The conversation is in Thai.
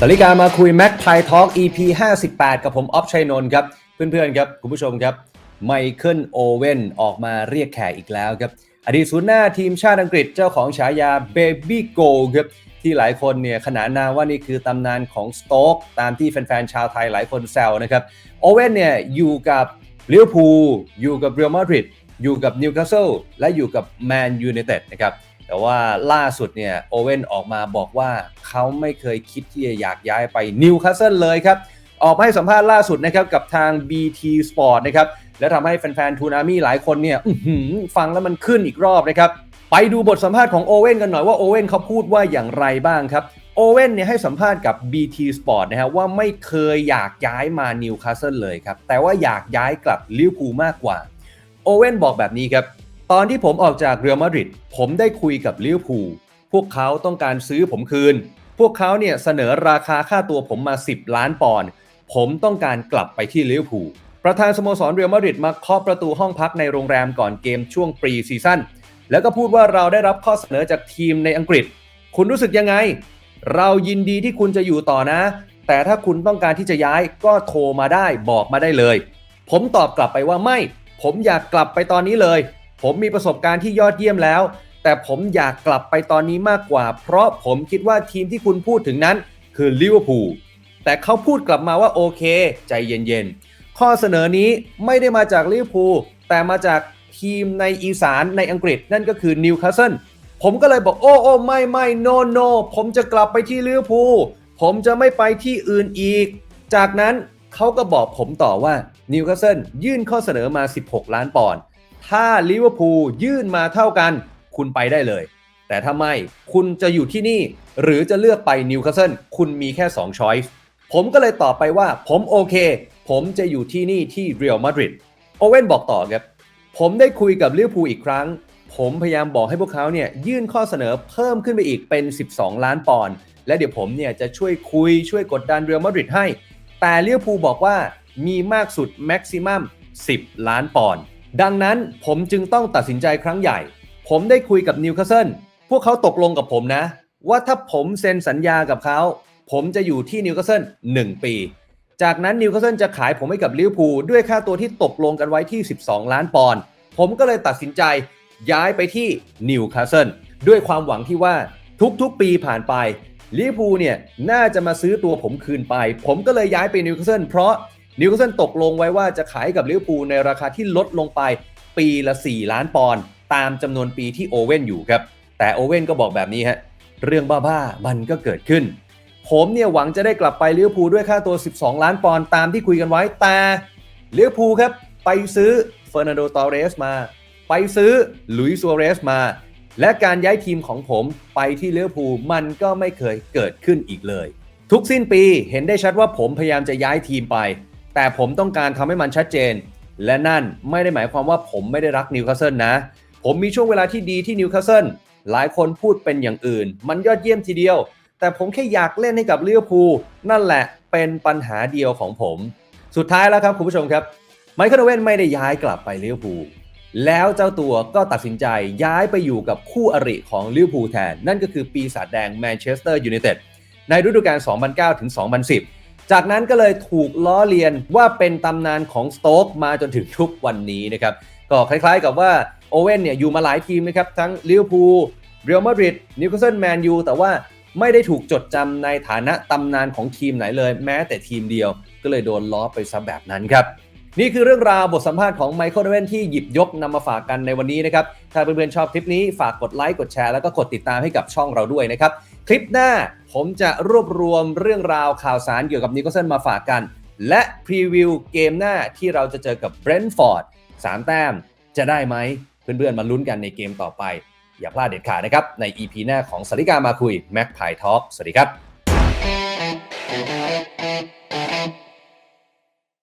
สวัสดีกามาคุย Mac Pie Talk EP 58 กับผมออฟชัยนนท์ครับ เพื่อนๆครับคุณผู้ชมครับไมเคิลโอเว่นออกมาเรียกแขกอีกแล้วครับ อดีตศูนย์หน้าทีมชาติอังกฤษเจ้าของฉายา Baby Go ครับที่หลายคนเนี่ยขนานนามว่านี่คือตำนานของสโต๊กตามที่แฟนๆชาวไทยหลายคนแซวนะครับโอเว่นเนี่ยอยู่กับลิเวอร์พูลอยู่กับเรอัลมาดริดอยู่กับนิวคาสเซิลและอยู่กับแมนยูไนเต็ดนะครับ แต่ว่าล่าสุดเนี่ยโอเว่นออกมาบอกว่าเขาไม่เคยคิดที่จะอยากย้ายไปนิวคาสเซิลเลยครับ ออกมาให้สัมภาษณ์ล่าสุดนะครับกับทาง BT Sport นะครับและทำให้แฟนๆทูนามี่หลายคนเนี่ยฟังแล้วมันขึ้นอีกรอบนะครับไปดูบทสัมภาษณ์ของโอเว่นกันหน่อยว่าโอเว่นเขาพูดว่าอย่างไรบ้างครับโอเว่นเนี่ยให้สัมภาษณ์กับ BT Sport นะฮะว่าไม่เคยอยากย้ายมานิวคาสเซิลเลยครับ แต่ว่าอยากย้ายกลับลิเวอร์พูลมากกว่า โอเว่นบอกแบบนี้ครับ ตอนที่ผมออกจากเรอัลมาดริดผมได้คุยกับลิเวอร์พูลพวกเขาต้องการซื้อผมคืน พวกเขาเนี่ยเสนอราคาค่าตัวผมมา 10 ล้านปอนด์ผมต้องการกลับไปที่ลิเวอร์พูลประธานสโมสรเรอัลมาดริดมาเคาะประตูห้องพักในโรงแรมก่อนเกมช่วงปรีซีซั่นแล้วก็พูดว่าเราได้รับข้อเสนอจากทีมในอังกฤษ คุณรู้สึกยังไง เรายินดีที่คุณจะอยู่ต่อนะ แต่ถ้าคุณต้องการที่จะย้ายก็โทรมาได้บอกมาได้เลย ผมตอบกลับไปว่าไม่ ผมอยากกลับไปตอนนี้เลย ผมมีประสบการณ์ที่ยอดเยี่ยมแล้ว แต่ผมอยากกลับไปตอนนี้มากกว่า เพราะผมคิดว่าทีมที่คุณพูดถึงนั้น คือลิเวอร์พูลแต่เขาพูดกลับมาว่าโอเค ใจเย็นๆ ข้อเสนอนี้ไม่ได้มาจากลิเวอร์พูลแต่มาจากทีมในอีสานในอังกฤษนั่นก็คือนิวคาสเซิลผมก็เลยบอกโอ้โอ้ไม่ไม่ no no ผมจะกลับไปที่ลิเวอร์พูลผมจะไม่ไปที่อื่นอีก จากนั้นเขาก็บอกผมต่อว่านิวคาสเซิลยื่นข้อเสนอมา 16 ล้านปอนด์ ถ้าลิเวอร์พูลยื่นมาเท่ากัน คุณไปได้เลย แต่ถ้าไม่คุณจะอยู่ที่นี่ หรือจะเลือกไปนิวคาสเซิลคุณมีแค่2ช้อยส์ผมก็เลยตอบไปว่าผมโอเค ผมจะอยู่ที่นี่ที่เรอัลมาดริดโอเว่นบอกต่อครับ ผมได้คุยกับลิเวอร์พูลอีกครั้ง ผมพยายามบอกให้พวกเขาเนี่ยยื่นข้อเสนอเพิ่มขึ้นไปอีกเป็น 12 ล้านปอนด์และเดี๋ยวผมเนี่ยจะช่วยคุยช่วยกดดันเรอัลมาดริดให้ แต่ลิเวอร์พูลบอกว่ามีมากสุดแม็กซิมัม10 ล้านปอนด์ ดังนั้นผมจึงต้องตัดสินใจครั้งใหญ่ ผมได้คุยกับนิวคาสเซิลพวกเขาตกลงกับผมนะ ว่าถ้าผมเซ็นสัญญากับเขา ผมจะอยู่ที่นิวคาสเซิล1 ปี จากนั้นนิวคาสเซิลจะขายผมให้กับลิเวอร์พูลด้วยค่าตัวที่ตกลงกันไว้ที่ 12 ล้านปอนด์ผมก็เลยตัดสินใจย้ายไปที่นิวคาสเซิลด้วยความหวังที่ว่าทุกๆปีผ่านไปลิเวอร์พูลเนี่ยน่าจะมาซื้อตัวผมคืนไป ผมก็เลยย้ายไปนิวคาสเซิลเพราะ นิวคาสเซิลตกลงไว้ว่าจะขายกับลิเวอร์พูลในราคาที่ลดลงไปปีละ 4 ล้านปอนด์ตามจำนวนปีที่โอเว่นอยู่ครับ แต่โอเว่นก็บอกแบบนี้ฮะเรื่องบ้าๆ มันก็เกิดขึ้น ผมเนี่ยหวังจะได้กลับไปลิเวอร์พูลด้วยค่าตัว 12 ล้านปอนด์ตามที่คุยกันไว้แต่ลิเวอร์พูลครับไปซื้อเฟอร์นันโดตอเรสมา ไปซื้อลุยส์ซัวเรสมา และการย้ายทีมของผมไปที่ลิเวอร์พูลมันก็ไม่เคยเกิดขึ้นอีกเลย ทุกสิ้นปีเห็นได้ชัดว่าผมพยายามจะย้ายทีมไป แต่ผมต้องการทำให้มันชัดเจน และนั่นไม่ได้หมายความว่าผมไม่ได้รักนิวคาสเซิลนะ ผมมีช่วงเวลาที่ดีที่นิวคาสเซิลหลายคนพูดเป็นอย่างอื่น มันยอดเยี่ยมทีเดียว แต่ผมแค่อยากเล่นให้กับลิเวอร์พูลนั่นแหละเป็นปัญหาเดียวของผม สุดท้ายแล้วครับคุณผู้ชมครับไมเคิลเว่นไม่ได้ย้ายกลับไปลิเวอร์พูลแล้วเจ้าตัวก็ตัดสินใจย้ายไปอยู่กับคู่อริของลิเวอร์พูลแทน นั่นก็คือปีศาจแดงแมนเชสเตอร์ยูไนเต็ดในฤดูกาล 2009 ถึง 2010 จากนั้นก็เลยถูกล้อเลียนว่าเป็นตำนานของสโต๊กมาจนถึงทุกวันนี้นะครับ ก็คล้ายๆกับว่าโอเว่นเนี่ยอยู่มาหลายทีมนะครับ ทั้งลิเวอร์พูลเรอัลมาดริดนิวคาสเซิลแมนยูแต่ว่าไม่ได้ถูกจดจำในฐานะตำนานของทีมไหนเลย แม้แต่ทีมเดียวก็เลยโดนล้อไปซะแบบนั้นครับนี่คือเรื่องราวบทสัมภาษณ์ของไมเคิลโอเว่นที่หยิบยกนำมาฝากกันในวันนี้นะครับ ถ้าเพื่อนๆชอบคลิปนี้ฝากกดไลค์กดแชร์แล้วก็กดติดตามให้กับช่องเราด้วยนะครับ คลิปหน้าผมจะรวบรวมเรื่องราวข่าวสารเกี่ยวกับนิโคลสันมาฝากกัน และพรีวิวเกมหน้าที่เราจะเจอกับเบรนท์ฟอร์ด3แต้มจะได้ไหมเพื่อนๆมาลุ้นกันในเกมต่อไป อย่าพลาดเด็ดขาดนะครับ ใน EP หน้าของสาริกามาคุยแม็กพายท็อปสวัสดีครับ